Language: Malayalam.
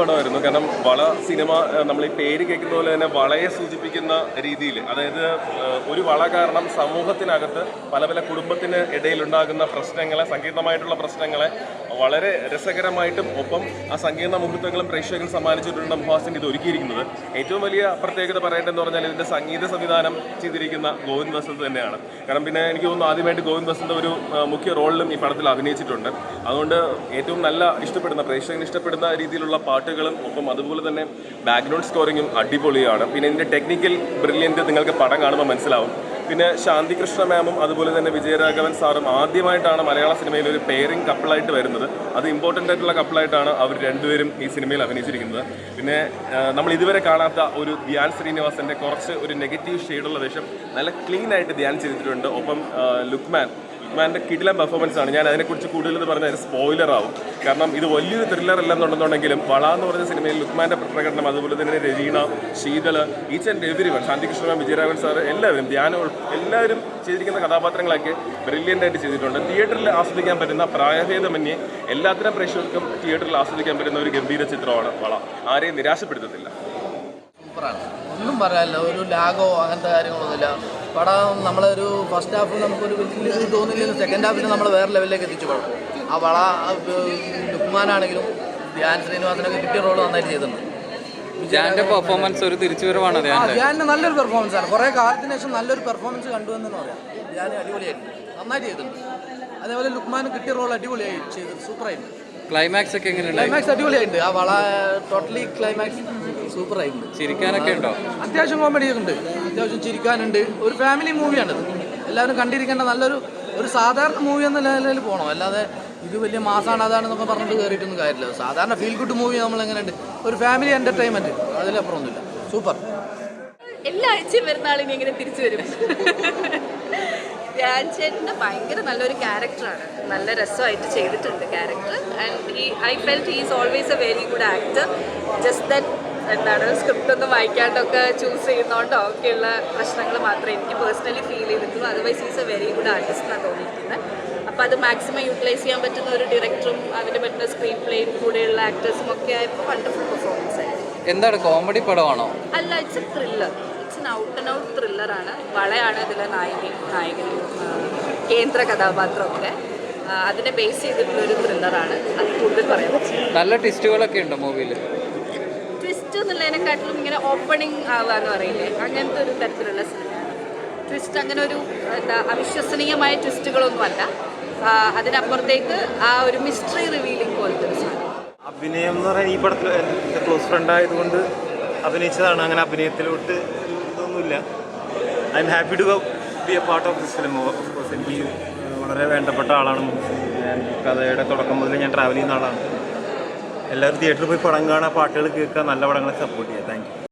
പടമായിരുന്നു. കാരണം വള സിനിമ നമ്മൾ ഈ പേര് കേൾക്കുന്ന പോലെ തന്നെ വളയെ സൂചിപ്പിക്കുന്ന രീതിയിൽ അതായത് ഒരു വള കാരണം സമൂഹത്തിനകത്ത് പല പല കുടുംബത്തിന് ഇടയിലുണ്ടാകുന്ന പ്രശ്നങ്ങളെ സങ്കീർണമായിട്ടുള്ള പ്രശ്നങ്ങളെ വളരെ രസകരമായിട്ടും ഒപ്പം ആ സങ്കീർണ മുഹൂർത്തങ്ങളും പ്രേക്ഷകർ സമ്മാനിച്ചിട്ടുണ്ട് മുഹാസിൻ ഇത് ഒരുക്കിയിരിക്കുന്നത്. ഏറ്റവും വലിയ പ്രത്യേകത പറയേണ്ടതെന്ന് പറഞ്ഞാൽ ഇതിന്റെ സംഗീത സംവിധാനം ചെയ്തിരിക്കുന്ന ഗോവിന്ദ് വസന്ത് തന്നെയാണ്. കാരണം പിന്നെ എനിക്ക് തോന്നുന്നു ആദ്യമായിട്ട് ഗോവിന്ദ് വസന്ത് ഒരു മുഖ്യ റോളിലും ഈ പടത്തിൽ അഭിനയിച്ചിട്ടുണ്ട്. അതുകൊണ്ട് ഏറ്റവും നല്ല ഇഷ്ടപ്പെടുന്ന പ്രേക്ഷകന് ഇഷ്ടപ്പെടുന്ന രീതിയിലുള്ള പാട്ടുകളും ഒപ്പം അതുപോലെ തന്നെ ബാക്ക്ഗ്രൗണ്ട് സ്കോറിങ്ങും അടിപൊളിയാണ്. പിന്നെ ഇതിന്റെ ടെക്നിക്കൽ ബ്രില്യന്റ് നിങ്ങൾക്ക് പടം കാണുമ്പോൾ മനസ്സിലാവും. പിന്നെ ശാന്തി കൃഷ്ണ മാമും അതുപോലെ തന്നെ വിജയരാഘവൻ സാറും ആദ്യമായിട്ടാണ് മലയാള സിനിമയിൽ ഒരു പെയറിംഗ് കപ്പിളായിട്ട് വരുന്നത്. അത് ഇമ്പോർട്ടന്റ് ആയിട്ടുള്ള കപ്പിളായിട്ടാണ് അവർ രണ്ടുപേരും ഈ സിനിമയിൽ അഭിനയിച്ചിരിക്കുന്നത്. പിന്നെ നമ്മൾ ഇതുവരെ കാണാത്ത ഒരു ധ്യാൻ ശ്രീനിവാസന്റെ കുറച്ച് ഒരു നെഗറ്റീവ് ഷെയ്ഡുള്ള വേഷം നല്ല ക്ലീൻ ആയിട്ട് ധ്യാൻ ചെയ്തിട്ടുണ്ട്. ഒപ്പം ലുക്ക്മാൻ ലുക്മാന്റെ കിടിലൻ പെർഫോമൻസ് ആണ്. ഞാൻ അതിനെക്കുറിച്ച് കൂടുതൽ പറഞ്ഞാൽ സ്പോയിലർ ആവും. കാരണം ഇത് വലിയൊരു ത്രില്ലർ അല്ലെന്നുണ്ടെന്നുണ്ടെങ്കിലും വള എന്ന് പറഞ്ഞ സിനിമയിൽ ലുക്മാന്റെ പ്രകടനം അതുപോലെ തന്നെ Raveena Sheetal each and every one Shanthi Krishna Vijayaraghavan sir എല്ലാവരും ധ്യാനം എല്ലാവരും ചെയ്തിരിക്കുന്ന കഥാപാത്രങ്ങളൊക്കെ ബ്രില്യന്റ് ആയിട്ട് ചെയ്തിട്ടുണ്ട്. തിയേറ്ററിൽ ആസ്വദിക്കാൻ പറ്റുന്ന പ്രായഭേദമന്യേ എല്ലാത്തരം പ്രേക്ഷകർക്കും തിയേറ്ററിൽ ആസ്വദിക്കാൻ പറ്റുന്ന ഒരു ഗംഭീര ചിത്രമാണ് വള. ആരെയും നിരാശപ്പെടുത്തത്തില്ല. സൂപ്പറാണ്. ഒന്നും പറയാനില്ല. ഒരു ലാഗോ അങ്ങനത്തെ കാര്യങ്ങളൊന്നുമില്ല. പടം നമ്മളൊരു ഫസ്റ്റ് ഹാഫ് നമുക്കൊരു വലിയ ഇത് തോന്നില്ലെങ്കിലും സെക്കൻഡ് ഹാഫിൽ നമ്മൾ വേറെ ലെവലിലേക്ക് എത്തിച്ചു പടം ആ വള ലുക്മാനാണെങ്കിലും ധ്യാൻ ശ്രീനിവാസനൊക്കെ കിട്ടിയ റോൾ നന്നായിട്ട് ചെയ്തിട്ടുണ്ട്. ധ്യാന്റെ പെർഫോമൻസ് ഒരു തിരിച്ചുവരവാണ് ധ്യാന്റെ നല്ലൊരു പെർഫോമൻസ് ആണ്. കുറേ കാലത്തിന് ശേഷം നല്ലൊരു പെർഫോമൻസ് കണ്ടു എന്ന് പറയാം. ധ്യാൻ അടിപൊളിയായിട്ടുണ്ട്. നന്നായിട്ട് ചെയ്തിട്ടുണ്ട്. അതേപോലെ ലുക്മാൻ കിട്ടിയ റോൾ അടിപൊളിയായി ചെയ്തു സൂപ്പറായിട്ടുണ്ട്. ക്ലൈമാക്സ് ഒക്കെ എങ്ങനെയുണ്ടായി? ക്ലൈമാക്സ് അടിപൊളിയായിട്ടുണ്ട്. ആ വള ടോട്ടലി ക്ലൈമാക്സ് സൂപ്പറായിട്ടുണ്ട്. ചിരിക്കാനൊക്കെ ഉണ്ടോ? അത്യാവശ്യം കോമഡി ഒക്കെ ഉണ്ട്. അത്യാവശ്യം ചിരിക്കാനുണ്ട്. ഒരു ഫാമിലി മൂവിയാണിത് എല്ലാവരും കണ്ടിരിക്കേണ്ട നല്ലൊരു ഒരു സാധാരണ മൂവി എന്ന നിലയിൽ പോകണം അല്ലാതെ ഇത് വലിയ മാസമാണ് അതാണെന്നൊക്കെ പറഞ്ഞിട്ട് കയറിയിട്ടൊന്നും കാര്യമില്ല. സാധാരണ ഫീൽ ഗുഡ് മൂവി നമ്മൾ എങ്ങനെയുണ്ട്? ഒരു ഫാമിലി എന്റർടൈൻമെന്റ് അതിലപ്പുറം ഒന്നുമില്ല സൂപ്പർ. എല്ലാ ആഴ്ചയും വരുന്ന ആളിനി എങ്ങനെ തിരിച്ചു വരും? ധ്യാൻ ചേട്ടന്റെ ഭയങ്കര നല്ലൊരു ക്യാരക്ടറാണ്. നല്ല രസമായിട്ട് ചെയ്തിട്ടുണ്ട് ക്യാരക്ടർ. ആൻഡ് ഈ I felt he is always a very good actor just that എന്താണ് സ്ക്രിപ്റ്റ് ഒന്നും വായിക്കാണ്ടൊക്കെ ചൂസ് ചെയ്യുന്നതുകൊണ്ടോ ഒക്കെയുള്ള പ്രശ്നങ്ങൾ മാത്രമേ എനിക്ക് പേഴ്സണലി ഫീൽ ചെയ്തിട്ടുള്ളൂ. Otherwise is a very good artist എന്നാണ് തോന്നിയിരിക്കുന്നത്. അപ്പോൾ അത് മാക്സിമം യൂട്ടിലൈസ് ചെയ്യാൻ പറ്റുന്ന ഒരു ഡയറക്ടറും അതിന് പറ്റുന്ന സ്ക്രീൻ പ്ലേയും കൂടെയുള്ള ആക്ടേഴ്സും ഒക്കെ ആയപ്പോൾ വണ്ടർഫുൾ പെർഫോമൻസ് ആയിരുന്നു. എന്താണ് കോമഡി പടമാണോ? അല്ല it's a thriller an out and out ത്രില്ലറാണ്. വളയാണ് ഇതിലെ നായിക നായകനും കേന്ദ്ര കഥാപാത്രമൊക്കെ. അതിനെ ബേസ് ചെയ്തിട്ടുള്ളൊരു ത്രില്ലറാണ്. അത് കൂടുതൽ പറയാൻ പറ്റില്ല നല്ല ട്വിസ്റ്റുകളൊക്കെ ഉണ്ട് മൂവിയിൽ ട്വിസ്റ്റ് എന്നുള്ളതിനെക്കാട്ടിലും ഇങ്ങനെ ഓപ്പണിംഗ് ആവാന്ന് പറയില്ലേ? അങ്ങനത്തെ ഒരു തരത്തിലുള്ള സിനിമയാണ് ട്വിസ്റ്റ് അങ്ങനെ ഒരു എന്താ അവിശ്വസനീയമായ ട്വിസ്റ്റുകളൊന്നുമല്ല അതിനപ്പുറത്തേക്ക് ആ ഒരു മിസ്റ്ററി റിവീലിംഗ് പോലത്തെ ഒരു സാധനം. അഭിനയം എന്ന് പറയാൻ ഈ പടത്തിൽ എന്റെ ക്ലോസ് ഫ്രണ്ട് ആയതുകൊണ്ട് അഭിനയിച്ചതാണ്. അങ്ങനെ അഭിനയത്തിലോട്ട് ഒരു ഇതൊന്നുമില്ല I am happy to be a part of this film of course എനിക്ക് വളരെ വേണ്ടപ്പെട്ട ആളാണ് കഥയുടെ തുടക്കം മുതൽ ഞാൻ ട്രാവൽ ചെയ്യുന്ന ആളാണ്. എല്ലാവരും തിയേറ്ററിൽ പോയി പടം കാണുക പാട്ടുകൾ കേൾക്കുക നല്ല പടങ്ങളെ സപ്പോർട്ട് ചെയ്യുക. താങ്ക്